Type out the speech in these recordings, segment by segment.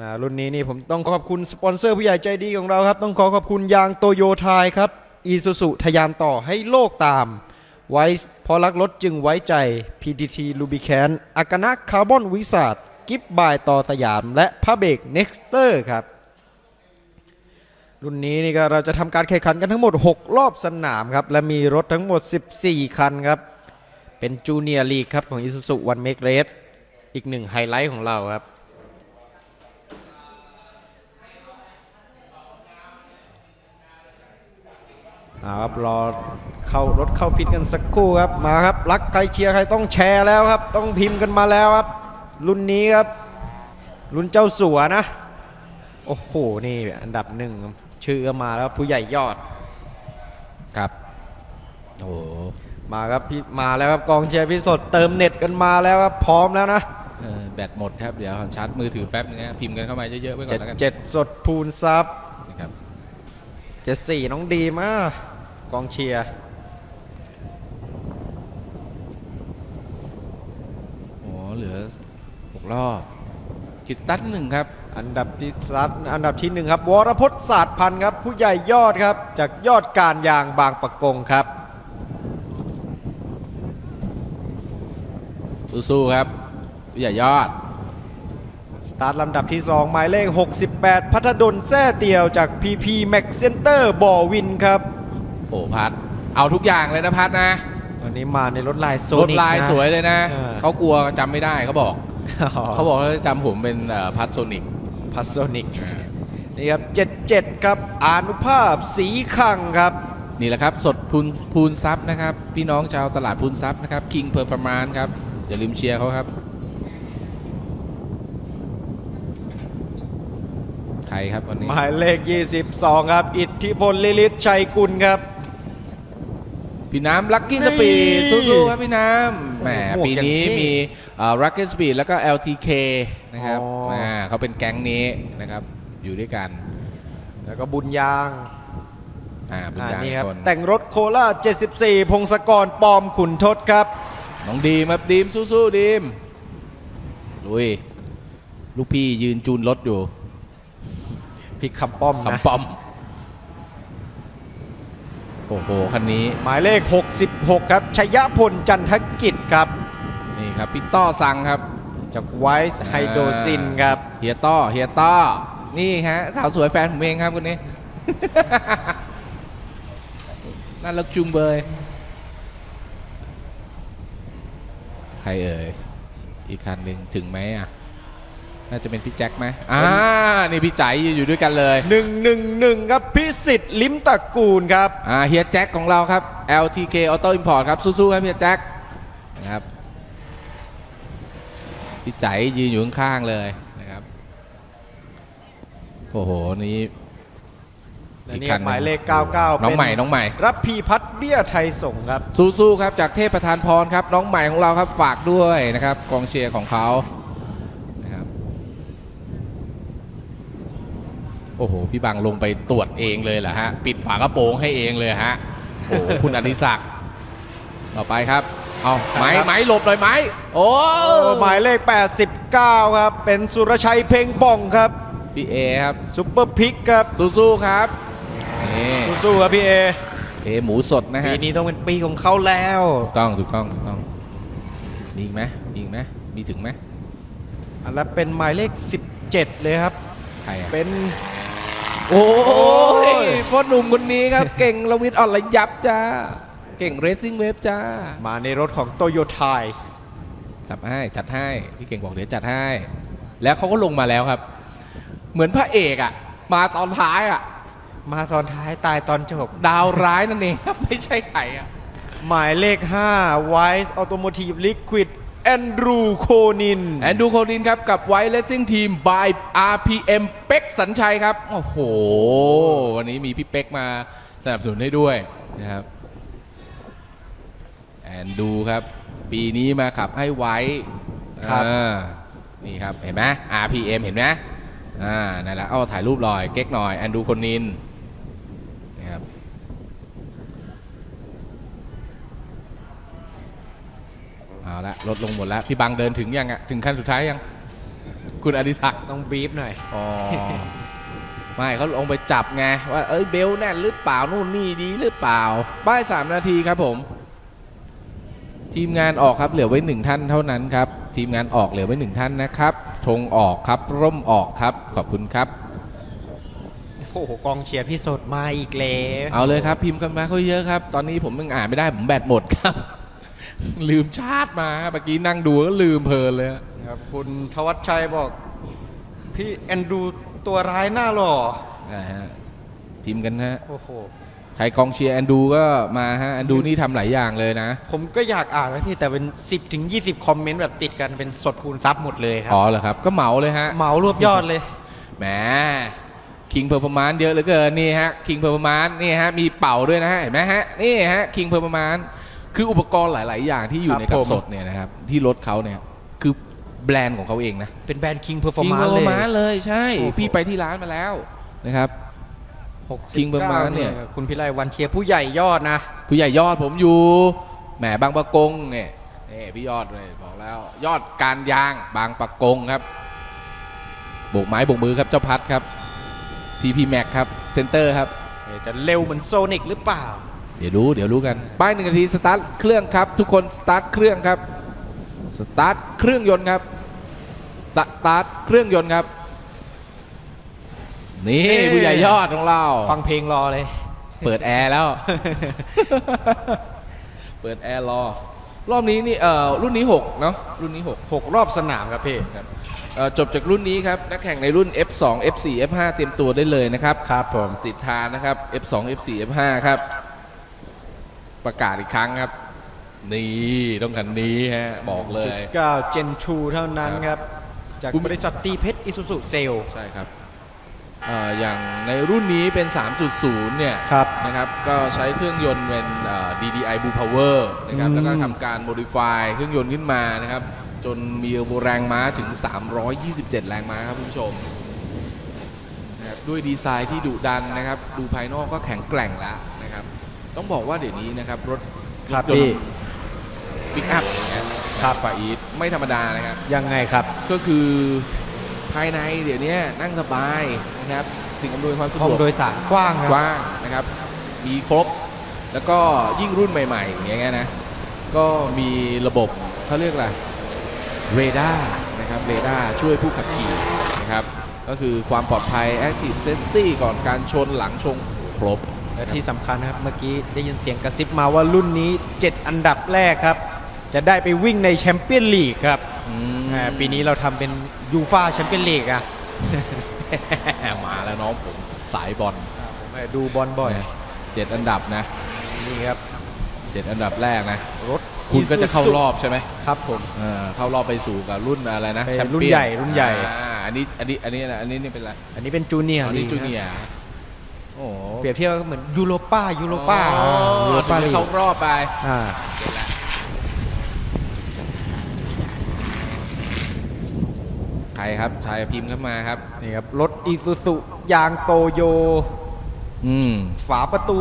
อ่ารุ่นนี้นี่ผมต้องขอบคุณสปอนเซอร์ผู้ใหญ่ใจดีของเราครับ ต้องขอขอบคุณยางโตโยไทยครับอีซูซุทะยานต่อให้โลกตามไว้พราะรักรถจึงไว้ใจ PTT l u b i c a n อากานะคาร์บอนวิสาดกิฟบายต่อสยาม และพระเบรก Nexter ครับ รุ่นนี้นี่ก็เราจะทำการแข่งขันกันทั้งหมด 6 รอบสนามครับ และมีรถทั้งหมด 14 คันครับ เป็นจูเนียร์ลีกครับของ Isuzu One Make Race อีกหนึ่งไฮไลท์ของเราครับ อาครับรอเข้ารถเข้าพิทกันสักครู่ครับมาครับรักใครเชียร์ใครต้องแชร์แล้วครับ ต้องพิมพ์กันมาแล้วครับ รุ่นนี้ครับรุ่นเจ้าสัวนะ โอ้โหนี่อันดับหนึ่งชื่อก็มาแล้วผู้ใหญ่ยอดครับโอ้โหมาครับพี่มาแล้วครับกองเชียร์พิสดเติมเน็ตกันมาแล้วครับพร้อมแล้วนะเออแบตหมดครับเดี๋ยวชาร์จมือถือแป๊บนึงนะพิมพ์กันเข้ามาเยอะๆไว้ก่อเจ็นดแล้วกันเจ็ดสดพูนซับนะครับ เจ็ดสี่น้องดีมากกองเชียร์โอ้เหลือหกรอบคิดสตัทหนึ่งครับ อันดับที่ซัดอันดับที่หนึ่งครับ วรพจน์ศาสตร์พันธ์ครับ ผู้ใหญ่ยอดครับ จากยอดการยางบางปะกงครับ สู้ๆครับผู้ใหญ่ยอดส ตาร์ทลำดับที่ 2 หมายเลข 68 พัทดลแซ่เตียวจาก PP Max Center บ่อวินครับ โอ้พัด เอาทุกอย่างเลยนะพัดนะวันนี้มาในรถลายโซรถนิกลายสวยเลยนะ เออ เขากลัวจำไม่ได้เขาบอกเขาเขาบอกว่าจำผมเป็นเอ่อพัดโซนิก พัสโซนิกนี่ครับ 77 ครับอานุภาพสีขังครับ นี่แหละครับ สดพูนพูนซับนะครับ พี่น้องชาวตลาดพูนซับนะครับ King Performance ครับ อย่าลืมเชียร์เขาครับ ใครครับวันนี้หมายเลข 22 ครับ อิทธิพลลิลิตชัยกุลครับ พี่น้ำลั c กี้สปีนี่ดสู้ๆครับพี่น้ำแหมโอ้โหปีนี้อย่างเท่มีลักกี้สปีดแล้วก็ LTK นะครับอ๋ออ่าเขาเป็นแก๊งนี้นะครับอยู่ด้วยกันแล้วก็บุญยางอ่าบุญอ่าญานี่ครับคนแต่งรถโคล่า74 พงศกรปลอมขุนทศครับ น้องดีมครับดีมสู้ๆดีมลุยลูกพี่ยืนจูนรถอยู่ พิกคำป้อมนะคำป้อม โอ้โห คันนี้ หมายเลข 66 ครับชยพลจันทกิจครับ นี่ครับพี่ต้อสั่งครับ จากไวส์ไฮโดซินครับ เฮียต้อ เฮียต้อ นี่ฮะสาวสวยแฟนผมเองครับคนนี้น่ารักจุงเบย ใครเอ่ย อีกคันหนึ่งถึงไหมอะ น่าจะเป็นพี่แจ็คไหมอ่า นี่พี่ใจายยืนอยู่ด้วยกันเลย 111 ครับพิสิทธิ์ลิมตระกูลครับ อ่าเฮียแจ็คของเราครับ LTK Auto Import ครับ สู้ๆครับเฮียแจ็คนะครับ พี่ใจายยืนอยู่ข้างๆเลยนะครับ โอ้โห นี่และอีกนี่คันหนึ่งหมายเลข 99 น้องใหม่น้องใหม่ รับพีพัฒน์เบี้ยไทยส่งครับ สู้ๆครับจากเทพประธานพรครับ น้องใหม่ของเราครับฝากด้วยนะครับ กองเชียร์ของเขานะครับ โอ้โห พี่บังลงไปตรวจเองเลยเหรอฮะ ปิดฝากระโปรงให้เองเลยฮะ โอ้โห คุณอดิศักดิ์ต่อไปครับ เอาไม้ไม้หลบหน่อยไม้ โอ้หมายเลข 89 ครับ เป็นสุรชัยเพ่งป่องครับ พี่เอครับซุปเปอร์พิกครับ สู้ๆครับนี่สู้ๆครับพี่เอ เอหมูสดนะปีฮะนี้ต้องเป็นปีของเขาแล้ว ถูกต้องถูกต้องถูกต้อง มีอีกไหมมีอีกไหมมีถึงไหมอันละเป็นหมายเลข 17 เลยครับ ใครอะเป็น โอ้ยยพ่อหนุ่มคนนี้ครับ เก่งระวิทย์อ่อนระยับจ้า เก่งเรซซิ่งเวฟจ้า มาในรถของโตโยไทส์จัดให้จัดให้ พี่เก่งบอกเดี๋ยวจัดให้ แล้วเขาก็ลงมาแล้วครับ เหมือนพระเอกอะมาตอนท้ายอะมาตอนท้ายตายตอนจบ ดาวร้ายนั่นเองครับไม่ใช่ใครอะหมายเลข 5 Wise Automotive Liquid แอนดรูโคนิน แอนดูโคดินครับ กับไวท์เลสซิ่งทีม by RPM เป็กสัญชัยครับ โอ้โห วันนี้มีพี่เป็กมาสนับสนุนให้ด้วยนะครับ แอนดูครับ ปีนี้มาขับให้ไว้ครับ อ่านี่ครับ เห็นไหม RPM เห็นไหมอ่านั่นแหละเอาถ่ายรูปหน่อย เก๊กหน่อย แอนดูคนนินนี่ครับ เอาละลดลงหมดแล้ว พี่บังเดินถึงยังอะถึงขั้นสุดท้ายยัง คุณอดิศักดิ์ต้องบีฟหน่อย อ๋อ ไม่เขาลงไปจับไง ว่าเอ้ยเบลแน่นหรือเปล่านู่นนี่ดีหรือเปล่าป้ายสามนาทีครับผม ทีมงานออกครับเหลือไว้หนึ่งท่านเท่านั้นครับ ทีมงานออกเหลือไว้หนึ่งท่านนะครับธงออกครับ ร่มออกครับ ขอบคุณครับ โอ้โหกองเชียร์พี่สดมาอีกแล้ว เอาเลยครับ พิมพ์กันมาเขาเยอะครับ ตอนนี้ผมยังอ่านไม่ได้ผมแบตหมดครับ ลืมชาร์จมาเมื่อกี้นั่งดูก็ลืมเพลินเลยครับคุณทวัชชัยบอกพี่แอนดูตัวร้ายหน้าหล่อนะฮะพิมพ์กันฮะโอ้โหใครกองเชียร์แอนดูก็มาฮะแอนดูนี่ทำหลายอย่างเลยนะ ผมก็อยากอ่านนะพี่แต่เป็น 10ถึง20 คอมเมนต์แบบติดกันเป็นสดคูณซับหมดเลยครัอ๋อเหรอครับ ก็เหมาเลยฮะเหมารวบยอดเลยแหมคิงเพอร์ฟอร์มานเยอะเหลือเกินนี่ฮะคิงเพอร์ฟอร์มานนี่ฮะมีเป่าด้วยนะฮะเห็นไหมฮะนี่ฮะคิงเพอร์ฟอร์มาน คืออุปกรณ์หลาย ๆ อย่างที่อยู่ครับในกับผมสดเนี่ยนะครับที่รถเขาเนี่ยคือแบรนด์ของเขาเองนะเป็นแบรนด์ King คิง Performance เพอร์ฟอเลยร์มานเลยใช่โอ้โหพี่ไปที่ร้านมาแล้วนะครับ69 King Performance เนี่ยคุณพิไลวันเชียร์ผู้ใหญ่ยอดนะ ผู้ใหญ่ยอดผมอยู่แหมบางประกงเนี่ยนี่พี่ยอดเลยบอกแล้ว ยอดการยางบางประกงครับโบกไม้โบกมือครับเจ้าพัดครับทีพีแม็กครับเซนเตอร์ครับเอ๊ะจะเร็วเหมือนโซนิกหรือเปล่า เดี๋ยวรู้เดี๋ยวรู้กันป้ายหนึ่งนาทีสตาร์ทเครื่องครับ ทุกคนสตาร์ทเครื่องครับสตาร์ทเครื่องยนต์ครับสตาร์ทเครื่องยนต์ครับ นี่เอ๊ะผู้ใหญ่ยอดของเรา ฟังเพลงรอเลย เปิดแอร์แล้ว เปิดแอร์รอ รอบนี้นี่เอ่อรุ่นนี้ 6 เนาะรุ่นนี้ 6 6 รอบสนามครับพี่ครับเอ่อจบจากรุ่นนี้ครับ นักแข่งในรุ่น F2 F4 F5 เตรียมตัวได้เลยนะครับ ครับผมติดทานนะครับ F2 F4 F5 ครับ ประกาศอีกครั้งครับ นี่ต้องคันนี้ฮะบอกเลย9 Gen 2เท่านั้นครับ จากคุณบริษัทตีเพชรอิสุสุเซลใช่ครับเอ่ออย่างในรุ่นนี้เป็น 3.0 เนี่ย ครับ นะครับก็ใช้เครื่องยนต์เป็นเอ่อ DDI Blue Power นะครับอืม แล้วก็ทำการ modify เครื่องยนต์ขึ้นมานะครับ จนมีแรงม้าถึง 327 แรงม้าครับคุณผู้ชมนะครับด้วยดีไซน์ที่ดุดันนะครับ ดูภายนอกก็แข็งแกร่งแล้วนะครับ ต้องบอกว่าเดี๋ยวนี้นะครับรถครับรถยนพี่ต์ปิกอัพอย่างเงี้ยครับฝ่ายอีทไม่ธรรมดานะครับ ยังไงครับ ก็คือภายในเดี๋ยวนี้นั่งสบายนะครับสิ่งอำนวยความสะดห้องวกโดยสารกว้างคกรับว้างนะครับ มีครบ แล้วก็ยิ่งรุ่นใหม่ ๆ อย่างเงี้ยนะ ก็มีระบบเขาเรียกอะไรเรดาร์นะครับเรดาร์ช่วยผู้ขับขี่นะครับ ก็คือความปลอดภัย Active Safety ก่อนการชนหลังชนครบ และที่สำคัญนะครับเมื่อกี้ได้ยินเสียงกระซิบมาว่ารุ่นนี้ 7 อันดับแรกครับ จะได้ไปวิ่งในแชมเปี้ยนลีกครับอืมอ่าปีนี้เราทำเป็นยูฟาแชมเปี้ยนลีกอะมาแล้วน้องผมสายบอลผมไปดูบอลบ่อยเจ็ดอันดับนะนี่ครับเจ็ดอันดับแรกนะรถคุณก็จะเข้ารอบใช่ไหมครับผมเออเข้ารอบไปสู่กับรุ่นอะไรนะไปแชมรุ่นเปี้ยใหญ่รุ่นใหญ่อ่าอันนี้อันนี้อันนี้นะอันนี้นี่เป็นอะไรอันนี้เป็นจูเนียร์อันนี้ลีกจูเนียร์ โอ้โหเปรียบเทียบก็เหมือนยูโรป้ายูโรป้าอ๋อยูโรป้าถึลีงกเข้ารอบไปอ่าเก็ตแล้วใครครับชายพิมพ์เข้ามาครับนี่ครับรถอีซูซุยางโตโยอืมฝาประตู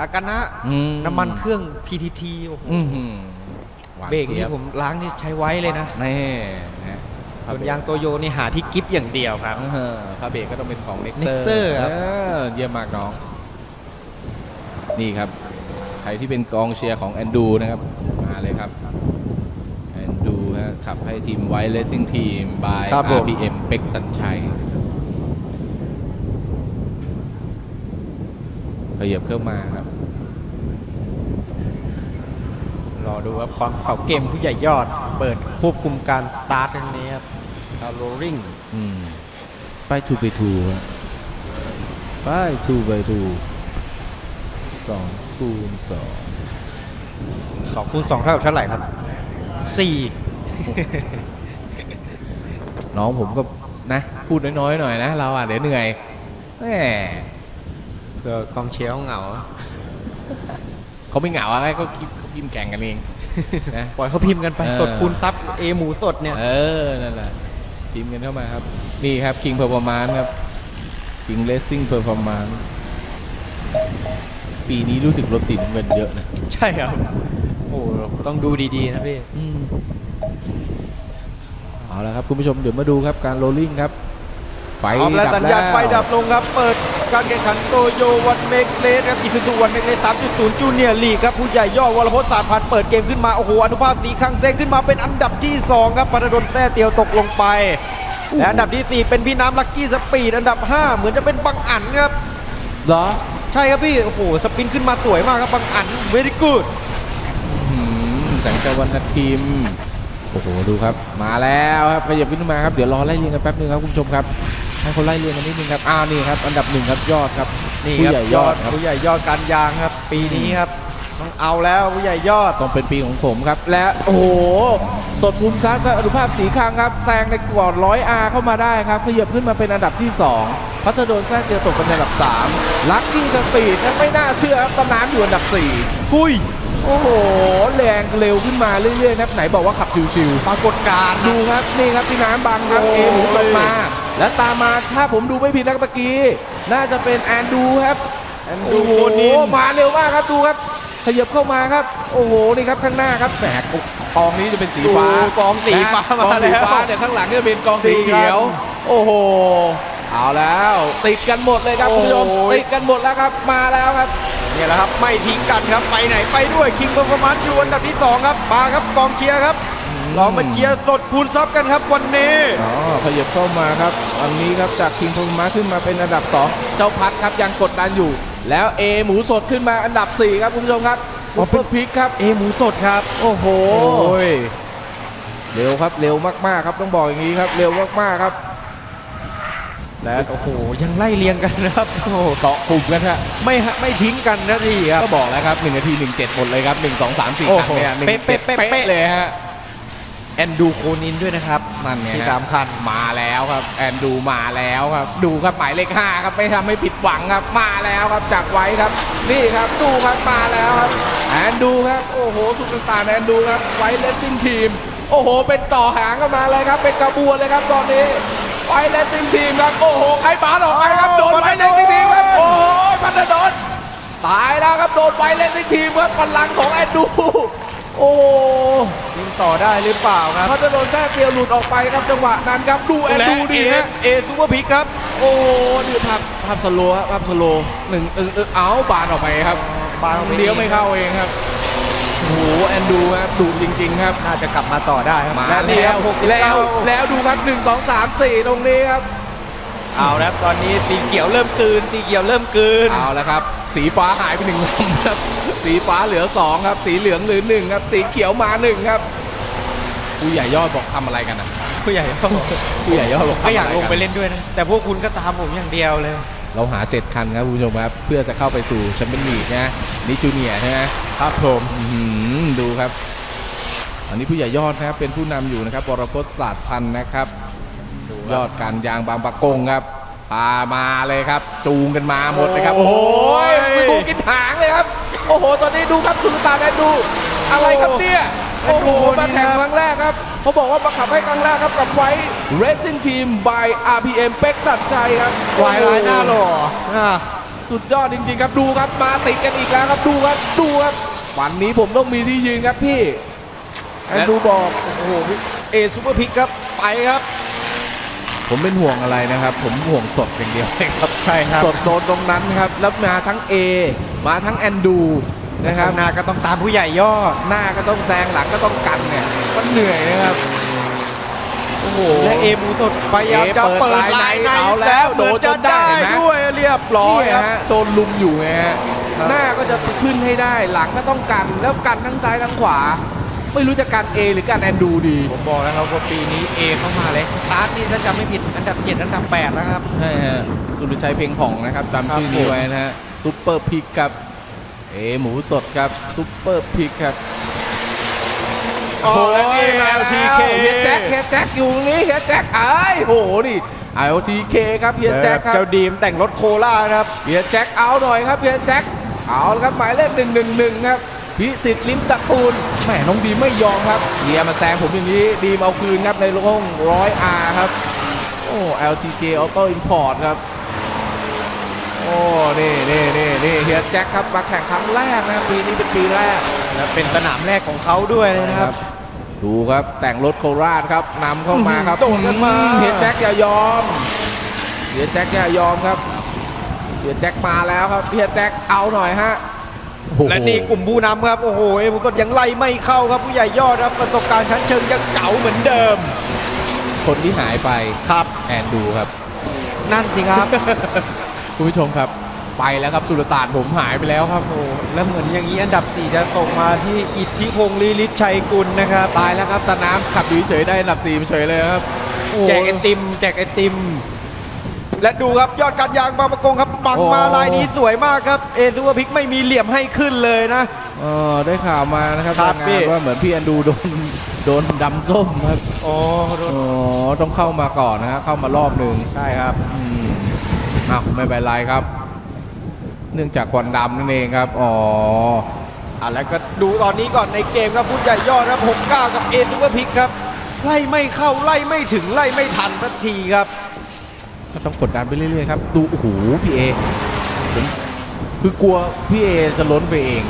อากานะอืมน้ำมันเครื่อง PTT โอ้โหอือหือหวานเบรกจี๊นี่ยบผมล้างนี่ใช้ไว้เลยนะแน่นะ ส่วนยางโตโยนี่หาที่กิฟอย่างเดียวครับ เออพาเบรกก็ต้องเป็นของ Nexter Nexter ครับเออเยี่ยมมากน้อง นี่ครับ ใครที่เป็นกองเชียร์ของแอนดูนะครับ มาเลยครับแอนดูฮะขับให้ทีมไวท์เลสซิ่งทีมบาย ครับผม RBM เป็กสัญชัยนะครับขยับเข้ามาครับ รอดูครับความเก่าเกมผู้ใหญ่ยอด เปิดควบคุมการสตาร์ทครั้งนี้ครับคาร์โรริงอืมไปทูไปทูฮะไปทูไปทูสองคูณสองสองคูณสองเท่ากับเท่าไหร่ครับสี่น้องผมก็นะ พูดน้อยๆหน่อยนะ เราอะเดี๋ยวเหนื่อยแหมเพื่อกองเชียร์เขาเหงาเขาไม่เหงาอะไรก็คิดเขา พิมพ์แข่งกันเองนะปล่อยเขาพิมพ์กันไปเออสดคูณซับเอหมูสดเนี่ย เออ นั่นแหละพิมพ์กันเข้ามาครับ นี่ครับ King Performance ครับ King Racing Performance ปีนี้รู้สึกรถสีน้ำเงินเยอะนะ ใช่ครับ โอ้ต้องดูดีๆนะพี่อืมไปเอาละครับ คุณผู้ชมเดี๋ยวมาดูครับการโรลลิ่งครับ ไฟพร้อมแล้วดับสัญญาณแล้วไฟดับลงครับ เปิด การแข่งขันโตโยวันเมกเลสครับอีซูซูวันเมกเลส3.0 จูเนียร์ลีกครับผู้ใหญ่ยอดวรพจน์ศาสตร์พันธ์เปิดเกมขึ้นมา โอ้โห อนุภาพสีคังเซงขึ้นมาเป็นอันดับที่ 2 ครับปนดลแท้เตียวตกลงไปและอันดับทีสี่ 4 เป็นพี่น้ำลักกี้สปีดอันดับ 5 เหมือนจะเป็นบังอันครับเหรอใช่ครับพี่โอ้โหสปินขึ้นมาสวยมากครับบังอัน very good อืมแสงตะวันนาทีมโอ้โหดูครับ มาแล้วครับขยับขึ้นมาครับเดี๋ยวรอไล่เรียงกันแป๊บนึงครับคุณผู้ชมครับ ให้คนไล่เรียงกันนิดนึงครับอ้าวนี่ครับ อันดับหนึ่งครับยอดครับนี่ผู้ครับใหญ่ยอดครับผู้ใหญ่ยอดการยางครับ ปีนี้ครับต้องเอาแล้วผู้ใหญ่ยอด ต้องเป็นปีของผมครับ และโอ้โหสดภูมิทรัพย์ครับอนุภาพสีคางครับแซงในกวอดร้อยอาเข้ามาได้ครับขยับขึ้นมาเป็นอันดับที่ 2 พัฒโดนแทรกเจอตกเป็นอันดับ 3 ลักกี้สปีดนะไม่น่าเชื่อครับตำนานอยู่อันดับ4คุยโอ้โห แรงเร็วขึ้นมาเรื่อยๆนะครับไหนบอกว่าขับชิวๆปรากฏการณ์ดูครับนี่ครับพี่น้ำบังครับโอ้ยเอหมูสดมา แล้วตามมาถ้าผมดูไม่ผิดนะเมื่อกี้ น่าจะเป็นแอนดูครับแอนดูโอ้โหโคนินมาเร็วมากครับดูครับขยับเข้ามาครับ โอ้โหนี่ครับข้างหน้าครับแหมกองนี้จะเป็นสีฟ้าดูกองสีฟ้านะกองมาสีแล้วฟ้าเนี่ยข้างหลังจะเป็นกองสีสีเขียวกันโอ้โหเอาแล้ว ติดกันหมดเลยครับคุณผู้ชมโอ้ยติดกันหมดแล้วครับมาแล้วครับเนี่ยแหละครับไม่ทิ้งกันครับไปไหนไปด้วยคิงเปอร์ฟอร์มานซ์อยู่อันดับที่2ครับมาครับกองเชียร์ครับ ลองมาเชียร์สดคูณซับกันครับวันนี้อ๋อขยับเข้ามาครับอันนี้ครับจากคิงพงมาขึ้นมาเป็นอันดับ 2 เจ้าพัดครับยังกดดันอยู่ แล้วเอหมูสดขึ้นมาอันดับ 4 ครับคุณผู้ชมครับอ๋ซุอปเป็เปอนร์พิกครับเอหมูสดครับ โอ้โหโอ้ยเร็วครับเร็วมากๆครับต้องบอกอย่างนี้ครับ เร็วมากๆครับ และโอ้โหยังไล่เลียงกันนะครับโอ้โหเกาะกลุ่มกันฮะไม่ฮะไม่ทิ้งกันนะทีครับก็บอกแล้วครับ1นาที 17หมดเลยครับ 1 2 3 4โอ้ครั้งโหเนี่ยหนึ่งเป๊ะเป๊ะเป๊ะเป๊ะเลยฮะ แอนดูโคนินด้วยนะครับนั่นไงที่ฮะสำคัญมาแล้วครับ แอนดูมาแล้วครับ ดูครับหมายเลขห้าครับไม่ทำให้ผิดหวังครับ มาแล้วครับจากไว้ครับ นี่ครับดูครับมาแล้วครับแอนดูครับโอ้โหสุดสารแอนดูครับไว้เลสซิ่งทีม โอ้โห เป็นต่อหางกันมาเลยครับ เป็นกระบวนเลยครับตอนนี้ไว้เลสซิ่งทีมครับโอ้โหใครบาสออกไปครับโดนไว้เลสซิ่งทีมครับโอ้โหพันธดลตายแล้วครับโดนไว้เลสซิ่งทีมครับพลังของแอนดู โอ้โหยิงต่อได้หรือเปล่าครับพันธดลแทรกเดียวหลุดออกไปครับจังหวะนั้นครับดูแอนและดูดีเอฮะเอซูเปอร์พิกครับ โอ้นี่ภาพภาพสโลว์ครับภาพสโลว์หนึ่งเออเออเอาบานออกไปครับบานออกไปเลี้ยวไม่เข้าเองครับโอ้โหแอนดูครับดูจริง ๆ ครับน่าจะกลับมาต่อได้ครับมาและนี่แล้ควรับหกสิบแล้วเก้าแล้วดูครับหนึ่งสองสามสี่ตรงนี้ครับ เอาแล้วตอนนี้สีเขียวเริ่มกลืนสีเขียวเริ่มกลืนเอาแล้วครับ สีฟ้าหายไปหนึ่งลำครับ สีฟ้าเหลือสองครับ สีเหลืองเหลือหนึ่งครับ สีเขียวมาหนึ่งครับ ผู้ใหญ่ยอดบอกทำอะไรกันนะผู้ใหญ่ก็บอกผู้ใหญ่ยอดบอกก็อยากทำะรลงไปเล่นด้วยนะ แต่พวกคุณก็ตามผมอย่างเดียวเลย เราหา 7 คันครับคุณผู้ชมครับ เพื่อจะเข้าไปสู่แชมเปี้ยนลีกนะนี่จูเนียร์ใช่ไหมครับผมอื้อหือดูครับ อันนี้ผู้ใหญ่ยอดนะครับเป็นผู้นำอยู่นะครับบรพศศาสตร์พันธ์นะครับ ยอดการยางบางปะกงครับพามาเลยครับ จูงกันมาหมดเลยครับ โอ้โหไปดูกินหางเลยครับ โอ้โห ตอนนี้ดูครับสุลต่านแอนดู อะไรครับเนี่ยโอ้โหมาแข่งครั้งแรกครับเขาบอกว่ามาขับให้ครั้งแรกครับกับไว้ Racing Team by RPM เป็กตัดใจครับวายร้ายหน้าหล่ออะสุดยอดจริงๆครับดูครับมาติดกันอีกแล้วครับดูครับดูครับวันนี้ผมต้องมีที่ยืนครับพี่แอนดูบอกโอ้โหเอซูเปอร์พิกครับไปครับ ผมเป็นห่วงอะไรนะครับ ผมห่วงสดอย่างเดียวเลยครับใช่ครับสดโดนตรงนั้นครับแล้วมาทั้ง A มาทั้งแอนดูนะครับข้างหน้าก็ต้องตามผู้ใหญ่ยอดหน้าก็ต้องแซงหลังก็ต้องกันเนี่ยมันเหนื่อยนะครับโอ้โหและเอมูสดพยายามจะเอเปิเปิดดลายลายในในเอาแล้วแล้วโดเหมือนนจจะนได้ได้เห็นไหมด้วยเรียบร้อยนี่ครับฮะโดนลุมอยู่ไงฮะครับหน้าก็จะขึ้นให้ได้หลังก็ต้องกันแล้วกันทั้งซ้ายทั้งขวา ไม่รู้จะกัน A หรือกันแอนดูดี ผมบอกแล้วครับว่าปีนี้เอเข้ามาเลยสตาร์ทนี่ถ้าจำไม่ผิดอันดับ7อันดับ8นะครับ ใช่ฮะสุริชัยเพ็งผ่องนะครับจำชื่อครับนี้ผมไว้นะฮะซุปเปอร์พิกครับเอหมูสดครับซุปเปอร์พิกครับโอ้และนี่มาแล้ว LTK เฮียแจ็คเฮียแจ็คอยู่ตรงนี้เฮียแจ็คไอ้ายโหนี่ LTK ครับเฮียแจ็คครับเจ้าดีมแต่งรถโคล่านะครับเฮียแจ็คเอาหน่อยครับเฮียแจ็คเอาละครับหมายเลขหนึ่งหนึ่งหนึ่งครับ พิสิทธิ์ลิมตระกูลแหมน้องดีมไม่ยอมครับเฮียมาแซงผมอย่างนี้ดีมเอาคืนครับในโล่งร้อยอาครับ โอ้ LTK Auto Import ครับ โอ้นี่นี่นี่นี่เฮียแจ็คครับมาแข่งครั้งแรกนะครับปีนี้เป็นปีแรกและเป็นสนามแรกของเขาด้วยนะครับพดูครับแต่งรถโคราชครับนำเข้ามาครับโดดกันมาอืเฮียแจ็คอย่ายอมเฮียแจ็คอย่ายอมครับเฮียแจ็คมาแล้วครับเฮียแจ็คเอาหน่อยฮะโอ้โห และนี่กลุ่มผู้นำครับ โอ้โหเอ็มก็ยังไล่ไม่เข้าครับผู้ใหญ่ยอดครับประสบการณ์ชั้นเชิงยังเก่าเหมือนเดิม คนที่หายไปครับแอนดูครับ นั่นสิครับคุณผู้ชมครับไปแล้วครับสุลต่านผมหายไปแล้วครับโอ้แล้วเหมือนอย่างนี้อันดับสี่จะตกมาที่อิทธิพงศ์ลีลิศชัยกุลนะครับตายแล้วครับตาน้ำขับอยู่เฉยๆได้อันดับสี่เฉยเลยครับโอ้โหแจกไอติม แจกไอติม และดูครับยอดการยางบางประกงครับบังมาโอ้ลายนี้สวยมากครับเอซูเปอร์พิกไม่มีเหลี่ยมให้ขึ้นเลยนะเออได้ข่าวมานะครับครับรายพี่งานว่าเหมือนพี่แอนดูโดนโดนดำส้มครับโอ้โดอ๋นอต้องเข้ามาก่อนนะครับเข้ามารอบหนึ่งใช่ครับอืมอ้าวไม่เป็นไรครับ เนื่องจากควันดำนั่นเองครับอ๋ออะแล้วก็ดูตอนนี้ก่อนในเกมครับพุทธใหญ่ยอดครับ69กับเอซูเปอร์พิกครับไล่ไม่เข้าไล่ไม่ถึงไล่ไม่ทันสักทีครับ ก็ต้องกดดันไปเรื่อยๆครับ ดูโอ้โหพี่เอผมคือกลัวพี่เอจะล้นไปเอง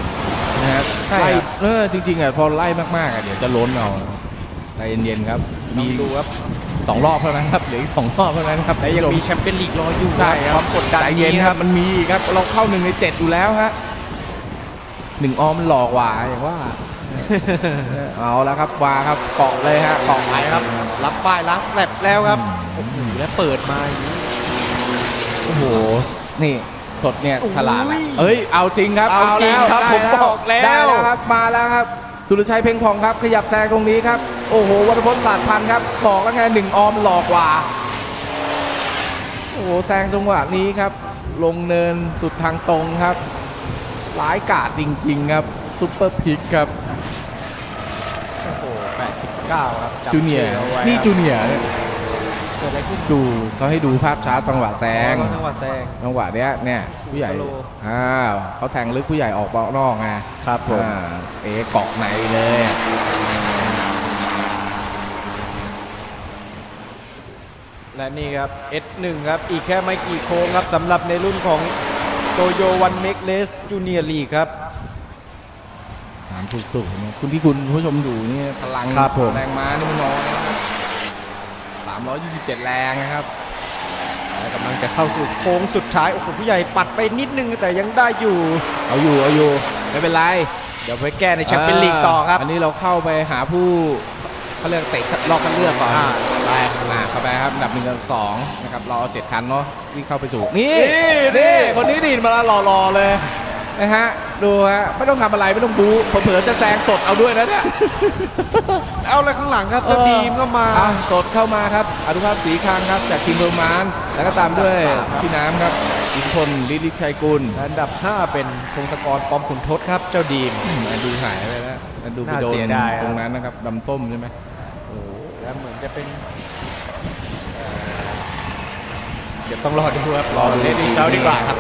นะครับใช่ไล่ครับ เออจริงๆอะพอไล่มากๆอะเดี๋ยวจะล้นเอาใจเย็นๆครับ มีดูครับสองรอบเท่านั้นครับเหลืออีกสองรอบเท่านั้นครับและยังมีแชมเปี้ยนลีกรออยู่ใช่คครัวาบมกดดันใจเย็นนี้ครับมันมีอีกครับเราเข้าหนึ่งในเจ็ดอยู่แล้วฮะหนึ่งออมมันหลอกหวาอย่างว่า เอาแล้วครับวาครับเกาะเลยฮะเกาะไหลครับ รับป้ายรับแลบแล้วครับ โอ้โห แล้วเปิดมาอย่างนี้โอ้โห นี่สดเนี่ยโอ้ยฉลาดอะเอ้ย เอาจริงครับเอาจริงครับได้ผมบอกแล้ว ได้แล้วครับ มาแล้วครับ สุรชัยเพ่งพองครับ ขยับแซงตรงนี้ครับ โอ้โหวัฒพลศาสตร์พันธ์ครับ บอกแล้วไงหนึ่งออมหลอกกว่า โอ้โห แซงตรงหวะนี้ครับ ลงเนินสุดทางตรงครับ หลายกาดจริง ๆ ครับซุปเปอร์พิกครับ โอ้โห89ครับจำจูเนียร์ชื่ออาไว้นี่ครับจูเนียร์เนี่ยเกิดอะไรขึ้นดูเขาให้ดูภาพช้าจังหวะแซงจังหวะแซงจังหวะเนี้ยเนี่ยผู้ใหญ่สโลว์อ่าเขาแทงลึกผู้ใหญ่ออกเบาะนอกไงครับผมอ่าเอ๋เกาะไหนเลยอะและนี่ครับ S1 ครับ อีกแค่ไม่กี่โค้งครับสำหรับในรุ่นของโตโยวันเมกเลสจูเนียร์ลีครับถามถูกสุดนะคุณที่คุณผู้ชมดูนี่พลังครับผมแรงม้านี่มันน้อยนะครับ 327 แรงนะครับและกำลังจะเข้าสู่โค้งสุดท้าย โอ้โหผู้ใหญ่ปัดไปนิดนึงแต่ยังได้อยู่ เอาอยู่เอาอยู่ไม่เป็นไร เดี๋ยวไปแก้ในแชมเปี้ยนลีกต่อครับ อันนี้เราเข้าไปหาผู้เขาเรียกเตะรอบคัดเลือกก่อนอ่าไปมาเข้าไปครับอันดับหนึ่งกับสองนะครับเราเอาเจ็ดคันเนาะที่เข้าไปสู่นี่นี่นี่คนนี้ดีดมาแล้วรอๆเลยนะฮะ ดูฮะไม่ต้องทำอะไรไม่ต้องบู๊เผลอๆจะแซงสดเอาด้วยนะเนี่ย เอาเลยข้างหลังครับเอแล้วอดีมก็มา อะสดเข้ามาครับอนุภาพสีคางครับ จากทีมเบอร์มาน แล้วก็ตามด้วยพี่น้ำครับอินพลลิลิชัยกุลอันดับ 5 เป็นพงศกรปอมขุนทศครับ เจ้าดีมอืมอันดูหายไปแล้วอันดูไปน่าโดนเสียดายครับ ตรงนั้นนะครับดำส้มใช่ไหมโอ้โหแล้วเหมือนจะเป็นเอ่อเดี๋ยวต้องรอดูครับรอดูเลดี้เซาดีกว่าครับ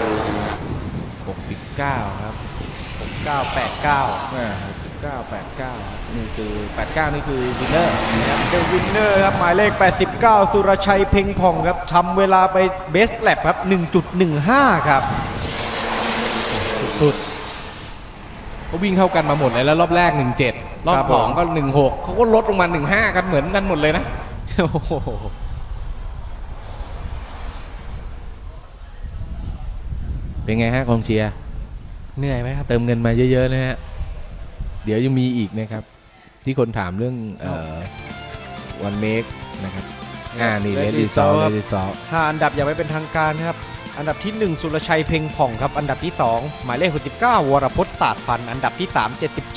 หกสิบเก้าครับ989อ่าหกสิบเก้าแปดเก้านี่คือแปดเก้านี่คือวินเนอร์ครับเดวินเนอร์ครับหมายเลข 89 สุรชัยเพ็งผ่องครับทำเวลาไปเบสแลบครับ 1.15 ครับ สุดเขาวิ่งเท่ากันมาหมดเลยแล้วรอบแรก 17 รอบครับสองผมก็ 16 เขาก็ลดลงมา 15 กันเหมือนกันหมดเลยนะโอ้โหเป็นไงฮะกองเชียร์ เหนื่อยไหมครับ เติมเงินมาเยอะๆนะฮะ เดี๋ยวยังมีอีกนะครับ ที่คนถามเรื่องเอ่อวันเมกนะครับอ่านี่เล Red ดดีซอล Result เลครับดดีซอลห้าอันดับยังไม่เป็นทางการครับ อันดับที่ 1 สุรชัยเพ็งผ่องครับ อันดับที่ 2 หมายเลข69วรพจน์ศาสตร์พันธ์อันดับที่ 3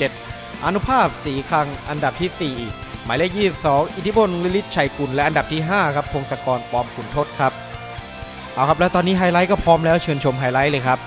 77 อนุภาพสีคัง อันดับที่ 4 หมายเลข22 อิทธิพลลิลิตชัยกุลและอันดับที่ 5 ครับพงศกรปอมขุนทศครับ เอาครับ แล้วตอนนี้ไฮไลท์ก็พร้อมแล้วเชิญชมไฮไลท์เลยครับ